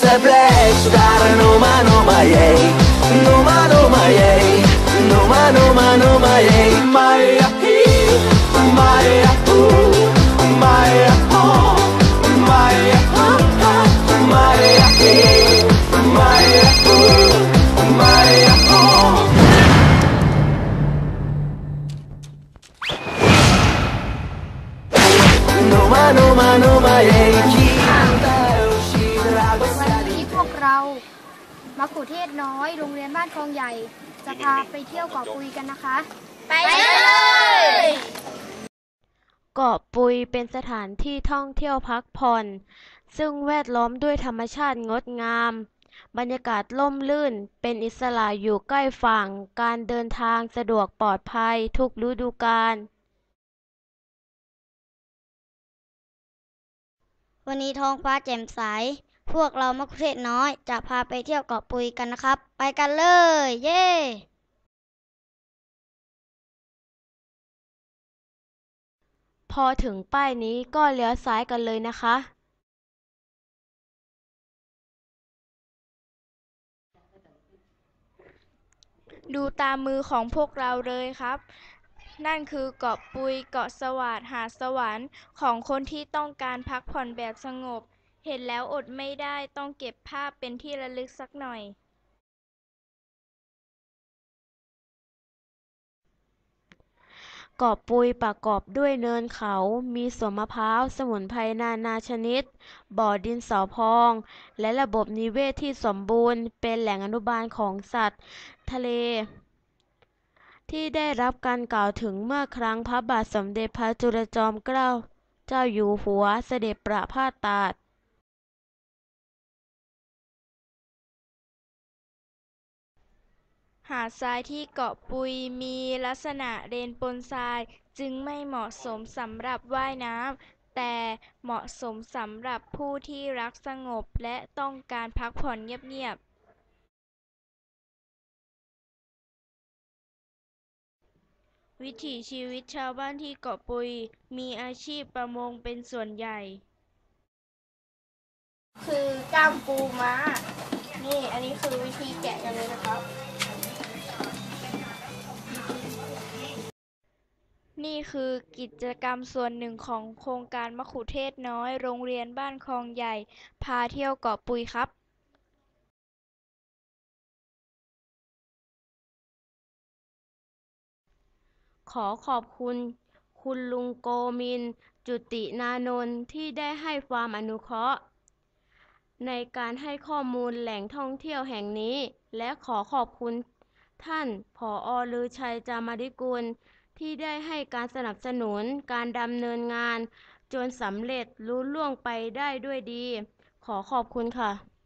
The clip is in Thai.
splash Dar no ma no ma yay No ma no ma yay No ma no ma no ma yay Maya hee Maya ooh Maya oh Maya ha ha Maya hee Maya ooh Maya oh No ma no ma no ma yay เรามะขุเทศน้อยโรงเรียนบ้านคลองใหญ่ จะพาไปเที่ยวเกาะปุยกันนะคะ ไปเลยเกาะปุยเป็นสถานที่ท่องเที่ยวพักผ่อน ซึ่งแวดล้อมด้วยธรรมชาติงดงาม บรรยากาศร่มรื่น เป็นอิสระอยู่ใกล้ฝั่ง การเดินทางสะดวกปลอดภัยทุกฤดูกาลวันนี้ท้องฟ้าแจ่มใส พวกเรามะคุเทศน้อยจะพาไปเที่ยวเกาะปุยกันนะครับ ไปกันเลย เย้พอถึงป้ายนี้ก็เลี้ยวซ้ายกันเลยนะคะ ดูตามมือของพวกเราเลยครับ นั่นคือเกาะปุยเกาะสวาดหาดสวรรค์ของคนที่ต้องการพักผ่อนแบบสงบ เห็นแล้วอดไม่ได้ต้องเก็บภาพเป็นที่ระลึกสักหน่อยเกาะปุยประกอบด้วยเนินเขา มีสวนมะพร้าว สมุนไพรนานาชนิด บ่อดินสอพอง และระบบนิเวศที่สมบูรณ์ เป็นแหล่งอนุบาลของสัตว์ ทะเล ที่ได้รับการกล่าวถึงเมื่อครั้งพระบาทสมเด็จพระจุลจอมเกล้า เจ้าอยู่หัวเสด็จประพาสตาด หาดทรายที่เกาะปุยมีลักษณะเรนปนทรายจึงไม่เหมาะสมสำหรับว่ายน้ำ แต่เหมาะสมสำหรับผู้ที่รักสงบและต้องการพักผ่อนเงียบๆ วิถีชีวิตชาวบ้านที่เกาะปุยมีอาชีพประมงเป็นส่วนใหญ่ คือก้ามปูม้า นี่อันนี้คือวิธีแกะกันเลยนะครับ นี่คือกิจกรรมส่วนหนึ่งของโครงการมะขุเทศน้อย โรงเรียนบ้านคลองใหญ่ พาเที่ยวเกาะปุยครับขอขอบคุณ คุณลุงโกมิน จุตินานนท์ที่ได้ให้ความอนุเคราะห์ ในการให้ข้อมูลแหล่งท่องเที่ยวแห่งนี้ และขอขอบคุณ ท่านผออลือชัยจามาดิกุล ที่ได้ให้การสนับสนุนการดำเนินงานจนสำเร็จลุล่วงไปได้ด้วยดี ขอขอบคุณค่ะ